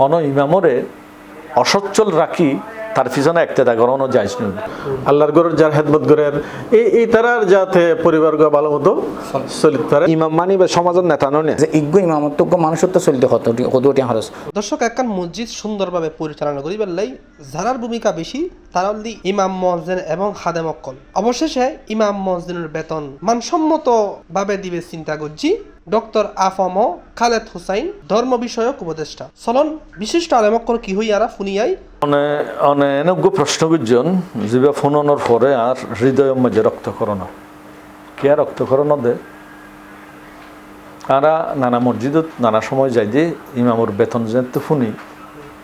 হন ইমামরে অসচ্ছল রাখি তার পিছনে একটা গড়ানো যায় আল্লাহর গরের যার হেদমত গরের এই এই তারার যাতে পরিবার ভালো মতো চলিত পারে। ইমাম মানি বা সমাজের নেতা নয় যে ইজ্ঞ ইমামত্বজ্ঞ তো চলিত হতটি দর্শক একখান মসজিদ সুন্দরভাবে পরিচালনা করিবার লাই যারার ভূমিকা বেশি তারা হলি ইমাম মসজিদ এবং খাদেম অক্কল। অবশেষে ইমাম মসজিদের বেতন মানসম্মত ভাবে দিবে চিন্তা করছি ডক্টর আফম খালেদ হুসাইন ধর্ম বিষয়ক উপদেষ্টা। চলন বিশিষ্ট আলেমক্কল কি হইয়ারা ফুনিয়াই মানে অনেক প্রশ্ন গুজন পরে আর মাঝে রক্তকরণ কে রক্তকরণ দে? আরা নানা নানা সময় যাই যে ইমামর বেতন যেতে শুনি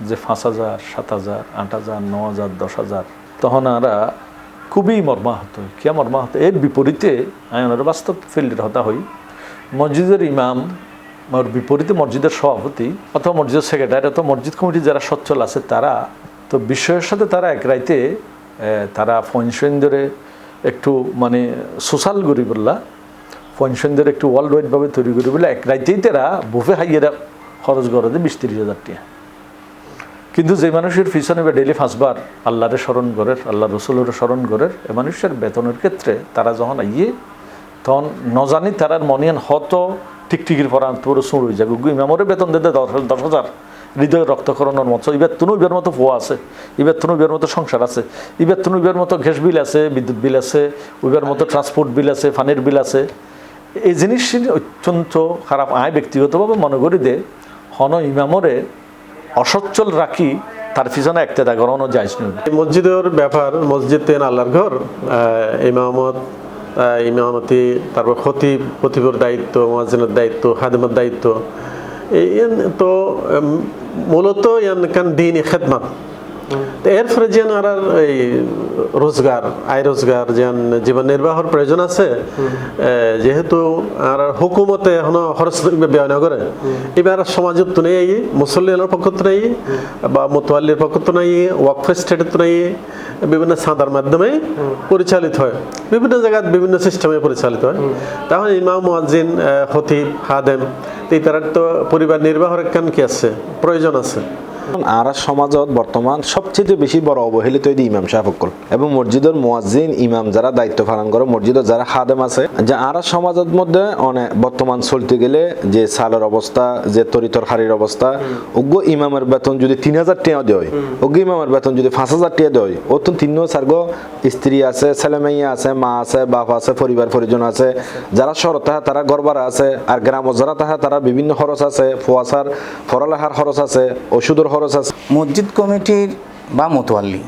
যে পাঁচ হাজার সাত হাজার আট হাজার ন হাজার দশ হাজার তখন আরা খুবই মর্মাহত কিয়া মর্মাহত এর বিপরীতে আয়নের বাস্তব ফিল্ডের হতা হই মসজিদের ইমাম বিপরীতে মসজিদের সভাপতি অথবা মসজিদের সেক্রেটারি অথবা মসজিদ কমিটি যারা সচ্ছল আছে তারা, তো বিষয়ের সাথে তারা এক রাইতে তারা ফনসেন ধরে একটু মানে সোশ্যাল করি বললা ফনসেন ধরে একটু ওয়ার্ল্ড ওয়াইডভাবে তৈরি করি বলে এক রাইতেই তারা বুফে হাইয়েরা খরচ করে দেয় বিশ তিরিশ হাজার টাকা। কিন্তু যে মানুষের পিছনে বা ডেলি পাঁচবার আল্লাহরে স্মরণ করে, আল্লাহ রসুলের স্মরণ করে, এ মানুষের বেতনের ক্ষেত্রে তারা যখন আইয়ে, তখন নজানি তারার মনিয়ান হত টিকটিকির পর তোর সুর হয়ে যাবে ইমামরে বেতন দিতে দশ দশ হাজার হৃদয় রক্তকরণের মতো ইবার তুনু ইবার মতো পোয়া আছে। ইবার তুনু ইবার মতো সংসার আছে। ইবার তুনু ইবার মতো গ্যাস বিল আছে, বিদ্যুৎ বিল আছে উইবার মতো ট্রান্সপোর্ট বিল আছে পানির বিল আছে। এই জিনিসটি অত্যন্ত খারাপ আয় ব্যক্তিগতভাবে মনে করি দে, হন ইমামরে অসচ্ছল রাখি তার পিছনে একটা গড়ানো যায় মসজিদের ব্যাপার মসজিদ তেন আল্লাহর ঘর ইমামত ইমামতি তারপর খতিব, খতিবর দায়িত্ব মহাজিনের দায়িত্ব হাদিমের দায়িত্ব। এই তো মূলত ইয়ান কান দিন খেদমাত? তো এর ফলে যেন আর এই রোজগার, আয় রোজগার যেন জীবন নির্বাহর প্রয়োজন আছে যেহেতু আর হুকুমতে এখনও খরচ ব্যয় না করে, এবার সমাজত তো নেই মুসল্লিয়ানের পক্ষ তো নেই, বা মোতোয়াল্লির পক্ষ তো নেই, ওয়াকফ স্টেটের তো নেই, বিভিন্ন সাদার মাধ্যমে পরিচালিত হয়, বিভিন্ন জায়গায় বিভিন্ন সিস্টেমে পরিচালিত হয়। তাহলে ইমাম, মুয়াজ্জিন খতিব হাদেম তার তো পরিবার নির্বাহের কান কি আছে? প্রয়োজন আছে। আর সমাজত বর্তমান সবচেয়ে বেশি বড় অবহেলিত হইদি ইমাম সাহেবকল এবং মসজিদের মুয়াজ্জিন ইমাম যারা দায়িত্ব পালন করে মসজিদের যারা খাদেম আছে যে আর সমাজের মধ্যে অনেক বর্তমান চলতে গেলে যে সালের অবস্থা যে তরিতর হারির অবস্থা উগ্র ইমামের বেতন যদি তিন হাজার টাকা দেয় উগ্র ইমামের বেতন যদি পাঁচ হাজার টাকা দেয় ও তো তিন সার্গ স্ত্রী আছে ছেলে মেয়ে আছে মা আছে বাপ আছে পরিবার পরিজন আছে যারা শহর তাহা তারা গড়বার আছে আর গ্রাম যারা তাহা তারা বিভিন্ন খরচ আছে ফুয়াশার পড়ালেখার খরচ আছে ওষুধের খরচ আছে মসজিদ কমিটির বা মতোয়াল্লি।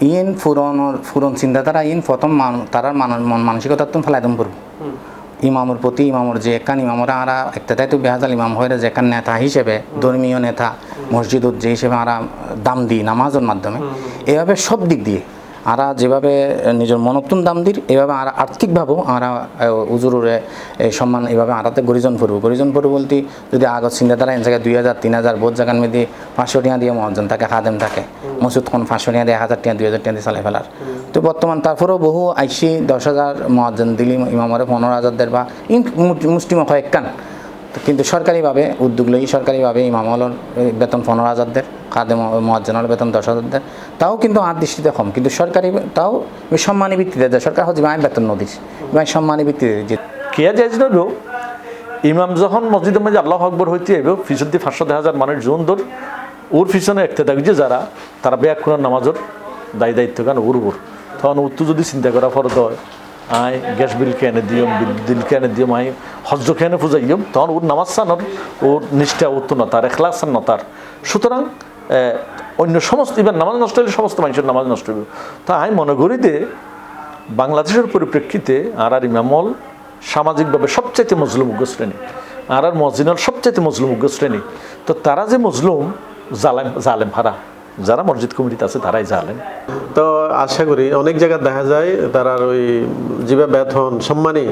ইন ফুরনের ফুরন চিন্তাধারা ইন প্রথম মান- তারার মান- মন মানসিকতা তুমি ফেলাই দম করব ইমামের প্রতি ইমামর যে একান ইমামরা আরা একটা তো বেহাজাল ইমাম হয়ে যে একান নেতা হিসেবে ধর্মীয় নেতা মসজিদ যে হিসেবে আরা দাম দিই নামাজের মাধ্যমে। এভাবে সব দিক দিয়ে। আরা যেভাবে নিজের মনত্তম দাম দির এভাবে আর আর্থিকভাবেও আরা উজুরে সম্মান এভাবে আরাতে গরিজন পড়ব। গরিজন পড়ব বলতে যদি আগত চিন্তাধারা এন জায়গায় দুই হাজার তিন হাজার বোধ জায়গার মধ্যে পাঁচশো টাকা দিয়ে মহাজন থাকে খাদেম থাকে। মসুদ কোন পাঁচশো টাকা দিয়ে এক হাজার টাকা দুই হাজার টাকা দিয়ে চালাই ফেলার। তো বর্তমান তারপরেও বহু আইসি দশ হাজার মহাজন দিলি ইমামরে পনেরো হাজার দেড় বা ইন মুষ্টিমক হয় কান কিন্তু সরকারিভাবে উদ্যোগ লই সরকারিভাবে ইমাম হলর বেতন পনেরো হাজার দের খাদেম মহাজনের বেতন দশ হাজারদের তাও কিন্তু আর দৃষ্টিতে কম, কিন্তু সরকারি তাও সম্মানী ভিত্তিতে দেয় সরকার হচ্ছে আমি বেতন নদিস আমি সম্মানী ভিত্তিতে যে কেয়া না ইমাম যখন মসজিদের মাঝে আল্লাহ আকবর হইতে পিছন দিয়ে পাঁচশো হাজার মানুষ জন ধর, ওর পিছনে একটা থাকছে যারা, তারা ব্যাগ করার নামাজর দায়ী দায়িত্ব কেন ওর উপর। তখন উত্তর যদি চিন্তা করা ফরত হয় আয়, গ্যাস বিল কেনে দিয়ম বিদ্যুৎ কেনে দিয়ম আই হজ্জ কেনে পূজা দিয়ম তখন ওর নামাজ সানোর, ওর নিষ্ঠা উত্তর নতার এখলাস নতার সুতরাং অন্য সমস্ত এবার নামাজ নষ্ট হলে সমস্ত মানুষের নামাজ নষ্ট হইব। তা আমি মনে করি যে, বাংলাদেশের পরিপ্রেক্ষিতে আর আর ইমামল সামাজিকভাবে সবচাইতে মজলুম উগ্র শ্রেণি। আর আর মজিনল মজলুম উগ্র শ্রেণি। তো তারা যে মজলুম, জালেম জালেম ভাড়া যারা মসজিদ কমিটিতে আছে, তারাই জালেম তো আশা করি অনেক জায়গায় দেখা যায় তারা ওই জীবা বেতন সম্মানী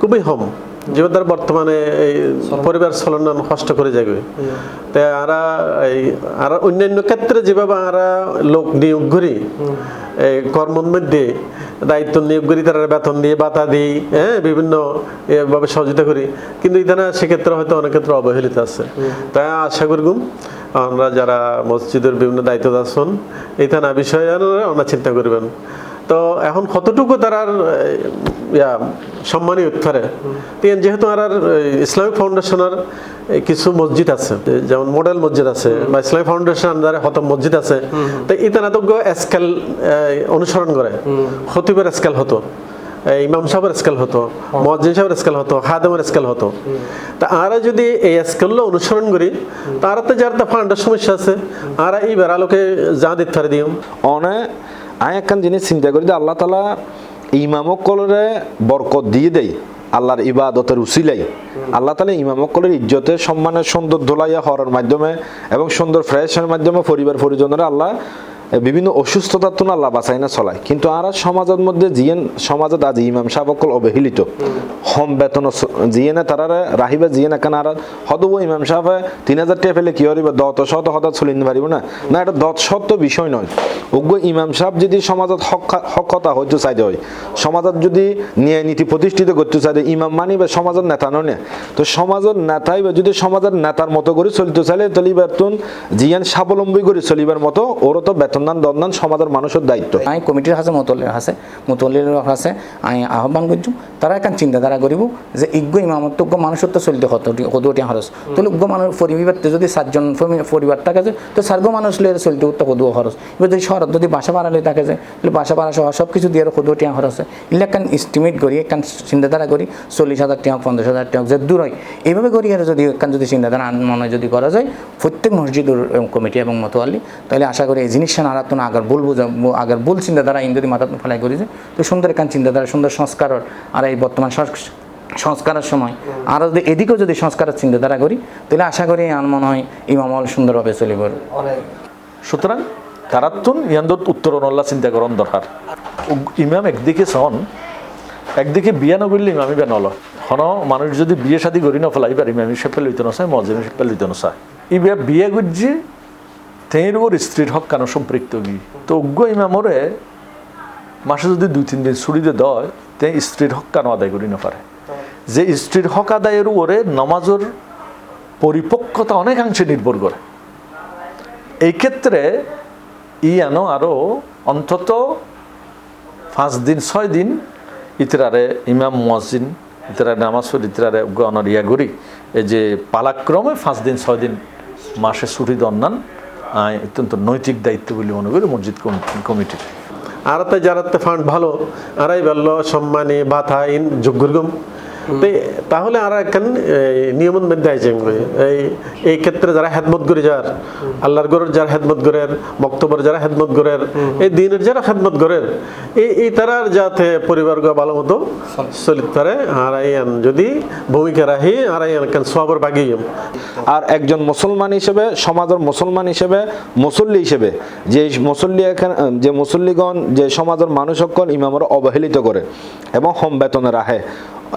খুবই হম জীবা তার বর্তমানে এই পরিবার চলন কষ্ট করে যাবে। তাই আরা এই, আর অন্যান্য ক্ষেত্রে যেভাবে আরা লোক নিয়োগ করি, এই কর্মর মধ্যে দায়িত্ব নিয়োগ করি, তারা বেতন দিয়ে বাতা দিই হ্যাঁ বিভিন্ন এভাবে সহযোগিতা করি। কিন্তু ইদানা সেক্ষেত্রে হয়তো অনেক ক্ষেত্রে অবহেলিত আছে। তাই আশা করগুম আমরা যারা মসজিদের বিভিন্ন দায়িত্ব আছেন এইটা না বিষয়ে আমরা চিন্তা করবেন। তো এখন কতটুকু তারার ইয়া সম্মানী উত্তরে যেহেতু আর আর ইসলামিক ফাউন্ডেশনের কিছু মসজিদ আছে যেমন মডেল মসজিদ আছে বা ইসলামিক ফাউন্ডেশন আন্ডারে হত মসজিদ আছে তো ইতানা তো স্কেল অনুসরণ করে। খতিবের স্কেল হতো। ইমাম সাহেবের স্কেল হতো মজ্জিন সাহেবের স্কেল হতো হাদেমের স্কেল হতো। তা আরা যদি এই স্কেলগুলো অনুসরণ করি তারা তো যার ফান্ডের সমস্যা আছে, আরা এই বেড়ালোকে যা দিতে পারে দিও। অনে, আমি একখান জিনিস চিন্তা করি যে আল্লাহ তালা ইমামকলরে বরকত দিয়ে দেয়, আল্লাহর ইবাদতের উসিলাই আল্লাহ তালা ইমামকলের ইজ্জতে সম্মানের সুন্দর ধোলাইয়া হওয়ার মাধ্যমে এবং সুন্দর ফ্রেশের মাধ্যমে পরিবার পরিজনের আল্লাহ বিভিন্ন অসুস্থতার তো আল্লাহ বাঁচাই না চলায় কিন্তু আর সমাজের মধ্যে জিয়েন সমাজত আজ ইমাম সাবকল অবহেলিত, হম বেতন জিয়েনে তারারে রাহিবে জিয়েন এখানে আর হদব ইমাম সাহেব তিন হাজার টাকা ফেলে কি হরিবে দত শত, হঠাৎ চলিন পারিব না? না, এটা দত সত্য বিষয় নয়। উগ্র ইমাম সাহেব যদি সমাজত হক- হকতা হইতে চাইতে হয়, সমাজত যদি ন্যায় নীতি প্রতিষ্ঠিত করতে চাইতে, ইমাম মানি বা সমাজের নেতা নয় তো সমাজের নেতাই বা যদি সমাজের নেতার মতো করে চলিতে চাইলে, তাহলে বেতন জিয়ান স্বাবলম্বী করে চলিবার মতো, ওরও তো বেতন দান দন্দান সমাজের মানুষের দায়িত্ব। আমি কমিটির হাসে মতলের হাসে মতলের হাসে আমি আহ্বান করছি তারা এখন চিন্তাধারা করিব যে ইজ্ঞ ইমামত্বজ্ঞ মানুষের তো চলতে হদুটি খরচ তাহলে উগ্র মানুষ পরিবারতে যদি সাতজন পরিবার থাকে যে, তো সার্গ মানুষ লিয়ে চলতে উঠতে হদু খরচ এবার যদি শহর যদি বাসা বাড়ালে থাকে যে, তাহলে বাসা বাড়া সহ সব কিছু দিয়ে হদুটি খরচ হয় এগুলো একখান এস্টিমেট করি একখান চিন্তাধারা করি, চল্লিশ হাজার টাকা, পঞ্চাশ হাজার টাকা, যে দূর হয় এইভাবে করি আর যদি একখান যদি চিন্তাধারা মনে যদি করা যায়, প্রত্যেক মসজিদ কমিটি এবং মতোয়ালি তাহলে আশা করি এই জিনিসটা না তো আগার ভুল বুঝা, আগার ভুল চিন্তাধারা ইন যদি মাথা ফেলাই করি যে তো সুন্দর একখান চিন্তাধারা, সুন্দর সংস্কার আর এই বর্তমান সংস্কারের সময়। আরও যদি এদিকেও যদি সংস্কারের চিন্তাধারা করি, তাহলে আশা করি আমার মনে হয় ইমামল সুন্দরভাবে চলিব। সুতরাং কারাত্তুন ইয়ান্দত উত্তরণল্লা চিন্তা করন দরকার। ইমাম একদিকে সন একদিকে বিয়া নগরলে ইমামি বেন হল হন, মানুষ যদি বিয়ে শাদি করি নফেলাই পার ইমামি সেপে লইতে নচায় মজিমি সেপে লইতে নচায়। ই বিয়া বিয়ে গুজি তেঁর ওর স্ত্রীর হক কেন সম্পৃক্ত গি তো অজ্ঞ ইমামরে মাসে যদি দুই, তিন দিন ছুটিতে দেয় তে স্ত্রীর হক কেন আদায় করি না পারে যে স্ত্রীর হক আদায়ের ওরে নমাজের পরিপক্কতা অনেকাংশে নির্ভর করে। এই ক্ষেত্রে ই আনো আরও অন্তত পাঁচ দিন, ছয় দিন ইতরারে ইমাম মসজিদ ইতরারে নামাজ পড়ি, ইতরারে গণর ইয়া করি। এই যে পালাক্রমে পাঁচ দিন, ছয় দিন মাসে ছুটি দন্নান অত্যন্ত নৈতিক দায়িত্ব বলে মনে করি মসজিদ কমি- কমিটির আর তো যারা ফান্ড ভালো, আরাই বলল, সম্মানে বাথা ইন যোগ্যরগম তাহলে আর একখান নিয়মন মধ্যে আইছে এই এই ক্ষেত্রে যারা হেদমত করে যার আল্লাহর গরের যারা হেদমত করের বক্তব্যের যারা হেদমত করের এই দিনের যারা হেদমত করের এই এই তারার যাতে পরিবার ভালো মতো চলিত পারে আর এই আন যদি ভূমিকা রাখি আর এই আন সবর বাগিয়ে আর একজন মুসলমান হিসেবে সমাজের মুসলমান হিসেবে মুসল্লি হিসেবে যে মুসল্লি এখানে যে মুসল্লিগণ যে সমাজের মানুষ সকল ইমামরা অবহেলিত করে এবং হম বেতনে রাখে।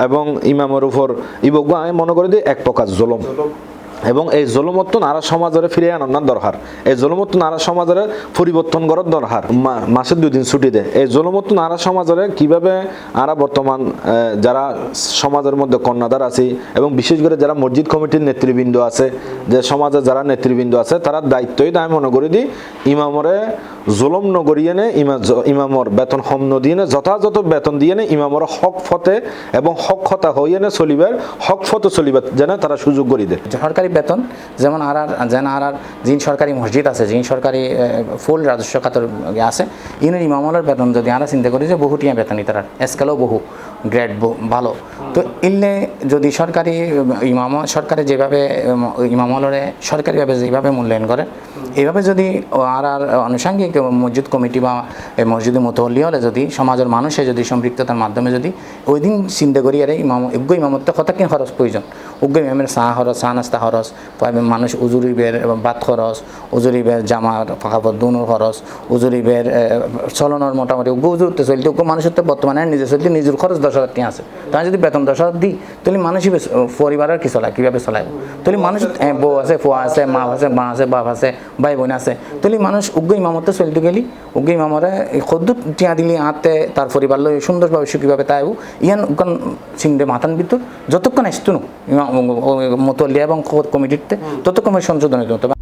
এবং ইমামের উপর ইবগুয়া মনে করে যে এক প্রকার জলম। এবং এই জলমত্ব নারা সমাজের ফিরে আনার দরকার। এই জলমত্ব নারা সমাজের পরিবর্তন করার দরকার। মা- মাসে দুই দিন ছুটি দেয়। এই জলমত্ব নারা সমাজের কীভাবে আরা বর্তমান যারা সমাজের মধ্যে কন্যাদার আছে এবং বিশেষ করে যারা মসজিদ কমিটির নেতৃবৃন্দ আছে, যে সমাজে যারা নেতৃবৃন্দ আছে, তারা দায়িত্বই আমি মনে করি দি ইমামরে জুলম নগরিয়ে নে ইমামর বেতন হম নদিয়ে নে, যথাযথ বেতন দিয়ে নে, ইমামর হক ফতে এবং হক খতা হইয়ে নে চলিবার, হক ফতে চলিবার, যেন তারা সুযোগ করি দেয়। সরকারি বেতন, যেমন আর আর, যেন আর আর যিনি সরকারি মসজিদ আছে যিনি সরকারি ফুল রাজস্ব খাতর ইয়ে আছে ইনের ইমামলের বেতন যদি আমরা চিন্তা করি যে বহুটিয়া বেতন ইতার স্কেলও বহু। গ্রেড ভালো। তো ইলে যদি সরকারি, ইমাম, সরকারে যেভাবে, ইমামলরে সরকারিভাবে যেভাবে মূল্যায়ন করে এইভাবে যদি আর আর আনুষঙ্গিক মসজিদ কমিটি বা এই মসজিদের মতোহলি হলে যদি, সমাজের মানুষে যদি, সম্পৃক্ততার মাধ্যমে যদি, ওই দিন চিন্তা করি, আরে ইমাম, উগ্র ইমামত্ব কত কি খরচ প্রয়োজন? উগ্র ইমামের চাহ খরচ চাহ নাস্তা খরচ মানুষ উজুরিবের ভাত খরচ উজুরিবের জামার ফাঁকাপত দুনুর খরচ উজুরিবের চলনের মোটামুটি, উগ্র উজুরতে চলতে, উগ্র মানুষের তো বর্তমানে নিজে চলতে নিজের খরচ দশ হাজার টাকা আছে। তাই যদি বেতন দশ হাজার দিই তাহলে মানুষই বেশ- পরিবারের কি চলায় কীভাবে চলায় তাহলে মানুষ বউ আছে ফুয়া আছে মা আছে মা আছে বাপ আছে ভাই বোন আছে তাহলে মানুষ উগ্র ইমামতে চলতে গেলি উগ্র ইমামরে সদ্য টিয়া দিলি আতে তার পরিবার লই সুন্দরভাবে সুখীভাবে তাই ইয়ান উকান সিংডে মাতান ভিতর যতক্ষণ আসতো মতলিয়া এবং কমিটিতে ততক্ষণ সংশোধন হইতে